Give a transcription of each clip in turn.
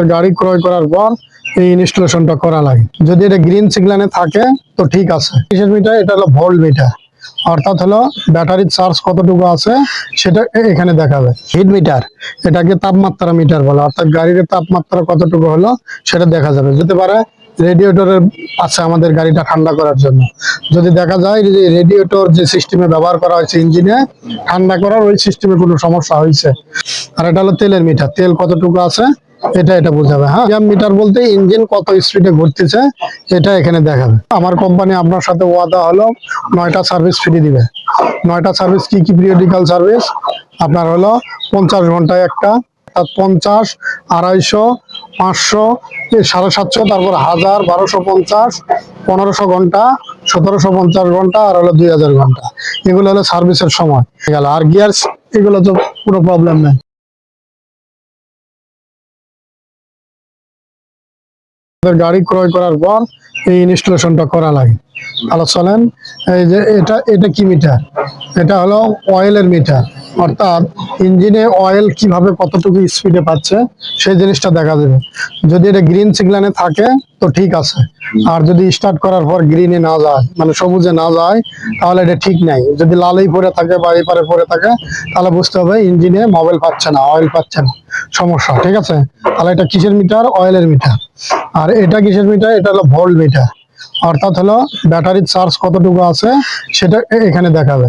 গাড়ি ক্রয় করার পর এই ইনস্টলেশনটা করা লাগে। যদি এটা গ্রিন সিগন্যালে থাকে, তো ঠিক আছে। কিসের মিটার, এটা হলো ভোল্ট মিটার। অর্থাৎ হলো ব্যাটারির চার্জ কতটুকু আছে, সেটা এখানে দেখাবে। হিট মিটার, এটাকে তাপমাত্রা মিটার বলে। অর্থাৎ গাড়ির তাপমাত্রা কতটুকু হলো, সেটা দেখা যাবে। যেতে পারে রেডিয়েটরের আছে আমাদের গাড়িটা ঠান্ডা করার জন্য। যদি দেখা যায় যে রেডিয়েটর যে সিস্টেমে ব্যবহার করা হয়েছে ইঞ্জিনে, ঠান্ডা করার ওই সিস্টেমে কোনো সমস্যা হয়েছে। আর এটা হলো তেলের মিটার। তেল কতটুকু আছে এটা এটা বোঝাবে হ্যাঁ? মিটার বলতে ইঞ্জিন কত স্পিডে ঘুরতেছে, এটা এখানে দেখাবে। আমার কোম্পানি আপনার সাথে ওয়াদা হলো, নয়টা সার্ভিস ফ্রি দিবে। নয়টা সার্ভিস কি কি পিরিয়ডিক্যাল সার্ভিস আপনার হলো পঞ্চাশ ঘন্টায় একটা পঞ্চাশ, আড়াইশো, পাঁচশো সাড়ে সাতশো, তারপর হাজার, বারোশো পঞ্চাশ, পনেরোশো ঘণ্টা, সতেরোশো পঞ্চাশ ঘণ্টা, আর হলো দুই হাজার ঘণ্টা। এগুলো হলো সার্ভিসের সময়। গেল, আর গিয়ার্স এগুলো তো পুরো প্রবলেম নেই। গাড়ি ক্রয় করার পর এই ইনস্টলেশনটা করা লাগে। ভালো চলেন, এই যে এটা এটা কি মিটার? এটা হলো অয়েলের মিটার। অর্থাৎ ইঞ্জিনে অয়েল কীভাবে কতটুকু স্পিডে পাচ্ছে, সেই জিনিসটা দেখা যাবে যদি এটা গ্রিন সিগন্যালে থাকে, তো ঠিক আছে। আর যদি স্টার্ট করার পর গ্রিনে না যায় মানে সবুজে না যায়, তাহলে এটা ঠিক নাই। যদি লালেই পরে থাকে বা এই পারে থাকে, তাহলে বুঝতে হবে ইঞ্জিনে মোবাইল পাচ্ছে না, অয়েল পাচ্ছে না। সমস্যা, ঠিক আছে? তাহলে এটা কিসের মিটার? অয়েলের মিটার। আর এটা কিসের মিটার? এটা হলো ভোল্ট মিটার। অর্থাৎ হলো ব্যাটারির চার্জ কতটুকু আছে সেটা এখানে দেখাবে।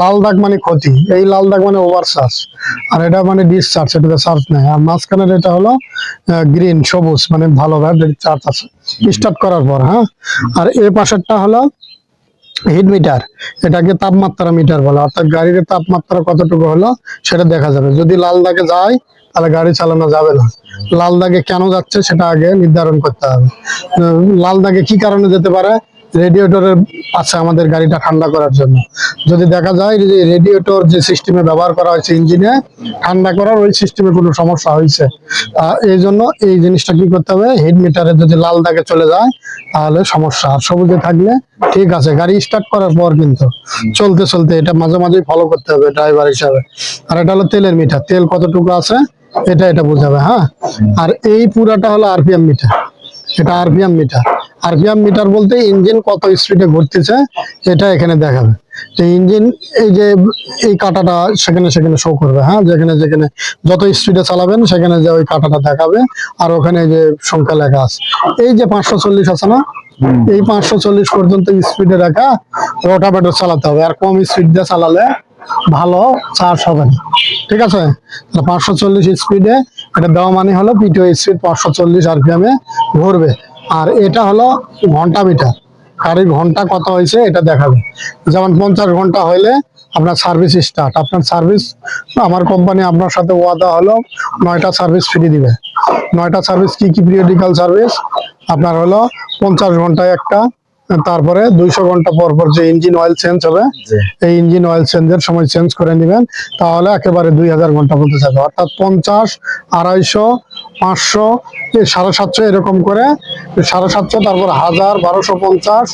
লাল দাগ মানে ক্ষতি, এই লাল দাগ মানে ওভার চার্জ আর এটা মানে ডিসচার্জ এটাতে চার্জ নেই। আর মাঝখানের এটা হলো গ্রিন সবুজ মানে ভালো ব্যাটারির চার্জ আছে। স্টার্ট করার পর হ্যাঁ? আর এ পাশেরটা হলো হিট মিটার এটাকে তাপমাত্রা মিটার বলে। অর্থাৎ গাড়ির তাপমাত্রা কতটুকু হলো সেটা দেখা যাবে। যদি লাল দাগে যায় তাহলে গাড়ি চালানো যাবে না। লাল দাগে কেন যাচ্ছে সেটা আগে নির্ধারণ করতে হবে। লাল দাগে কি কারণে যেতে পারে? রেডিয়েটরের আছে আমাদের গাড়িটা ঠান্ডা করার জন্য। যদি দেখা যায় যে রেডিয়েটর যে সিস্টেমে ব্যবহার করা হয়েছে ইঞ্জিনে, ঠান্ডা করার ওই সিস্টেমে কোনো সমস্যা হয়েছে। এই জন্য এই জিনিসটা কি করতে হবে? হিট মিটারে যদি লাল দাগে চলে যায়, তাহলে সমস্যা। আর সবুজে থাকলে ঠিক আছে, গাড়ি স্টার্ট করার পর কিন্তু চলতে চলতে এটা মাঝে মাঝে ফলো করতে হবে ড্রাইভার হিসাবে। আর এটা হলো তেলের মিটার তেল কতটুকু আছে? এটা এটা বোঝাবে হ্যাঁ? আর এই পুরাটা হলো আরপিএম মিটার। এটা আরপিএম মিটার। আরপিএম মিটার বলতে ইঞ্জিন কত স্পিডে ঘুরতেছে, এটা এখানে দেখাবে। তো ইঞ্জিন এই যে, এই কাঁটাটা সেখানে সেখানে শো করবে হ্যাঁ? যেখানে যেখানে যত স্পিডে চালাবেন, সেখানে যে ওই কাঁটাটা দেখাবে। আর ওখানে যে সংখ্যা লেখা আছে। এই যে পাঁচশো চল্লিশ আছে না? এই পাঁচশো চল্লিশ পর্যন্ত স্পিডে রাখা রোটাভেটর চালাতে হবে। আর কম স্পিড দিয়ে চালালে ভালো চার্জ হবে না। ঠিক আছে? পাঁচশো চল্লিশ স্পিডে এটা দেওয়া মানে হলো পিটিও স্পিড পাঁচশো চল্লিশ আরপিএম ঘুরবে। আর এটা হলো ঘণ্টা মিটার গাড়ির ঘণ্টা কত হয়েছে এটা দেখাবে। যেমন পঞ্চাশ ঘণ্টা হইলে আপনার সার্ভিস স্টার্ট আপনার সার্ভিস আমার কোম্পানি আপনার সাথে ওয়াদা হলো নয়টা সার্ভিস ফ্রি দিবে। নয়টা সার্ভিস কি কি পিরিয়ডিক্যাল সার্ভিস আপনার হলো পঞ্চাশ ঘন্টায় একটা তারপরে দুইশো ঘণ্টা পর পর যে ইঞ্জিন অয়েল চেঞ্জ হবে এই ইঞ্জিন অয়েল চেঞ্জের সময় চেঞ্জ করে নেবেন তাহলে একেবারে দুই হাজার ঘণ্টা বলতে যাবে। অর্থাৎ পঞ্চাশ আড়াইশো পাঁচশো সাড়ে সাতশো এরকম করে সাড়ে সাতশো তারপর হাজার বারোশো পঞ্চাশ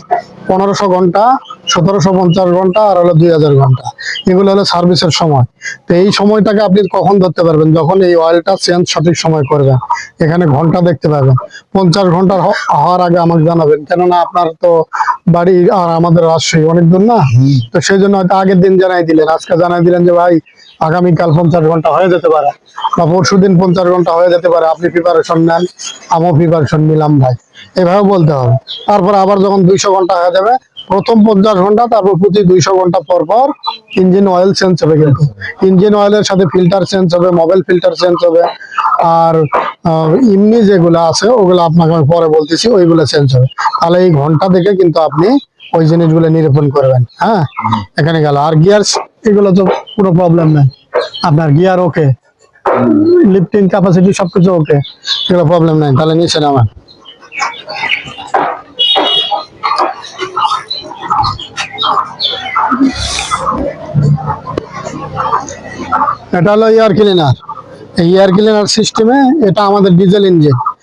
পনেরোশো ঘণ্টা সতেরোশো পঞ্চাশ ঘণ্টা আর হলো দুই হাজার ঘণ্টা। এগুলো হলো সার্ভিসের সময়। তো এই সময়টাকে আপনি কখন ধরতে পারবেন? যখন এই অয়েলটা চেঞ্জ সঠিক সময় করবেন। এখানে ঘণ্টা দেখতে পাবেন। পঞ্চাশ ঘণ্টা হওয়ার আগে আমাকে জানাবেন। কেননা আপনার তো বাড়ি আর আমাদের রাজশাহী অনেক দূর না? তো সেই জন্য হয়তো আগের দিন জানাই দিলেন। আজকে জানাই দিলেন যে ভাই আগামীকাল পঞ্চাশ ঘণ্টা হয়ে যেতে পারে। বা পরশু দিন পঞ্চাশ ঘণ্টা হয়ে যেতে পারে। আপনি প্রিপারেশন নেন। আমিও প্রিপারেশন নিলাম ভাই। এভাবে বলতে হবে। তারপর আবার যখন দুইশো ঘণ্টা হয়ে যাবে প্রথম পঞ্চাশ ঘণ্টা, তারপর প্রতি দুইশো ঘণ্টা পর পর ইঞ্জিন অয়েল চেঞ্জ হবে কিন্তু। ইঞ্জিন অয়েলের সাথে ফিল্টার চেঞ্জ হবে মোবাইল ফিল্টার চেঞ্জ হবে, আর এমনি যেগুলো আছে, ওগুলো আপনাকে আমি পরে বলতেছি, ওইগুলো চেঞ্জ হবে। তাহলে এই ঘণ্টা দেখে কিন্তু আপনি ওই জিনিসগুলো নিরূপণ করবেন হ্যাঁ? এখানে গেল। আর গিয়ার এগুলো তো কোনো প্রবলেম নেই। আপনার গিয়ার ওকে লিফটিং ক্যাপাসিটি সবকিছু ওকে এগুলো প্রবলেম নাই। তাহলে নিচে নামান। এটা হলো এয়ার ক্লিনার এই এয়ার ক্লিনার সিস্টেমে এটা আমাদের ডিজেল ইঞ্জিন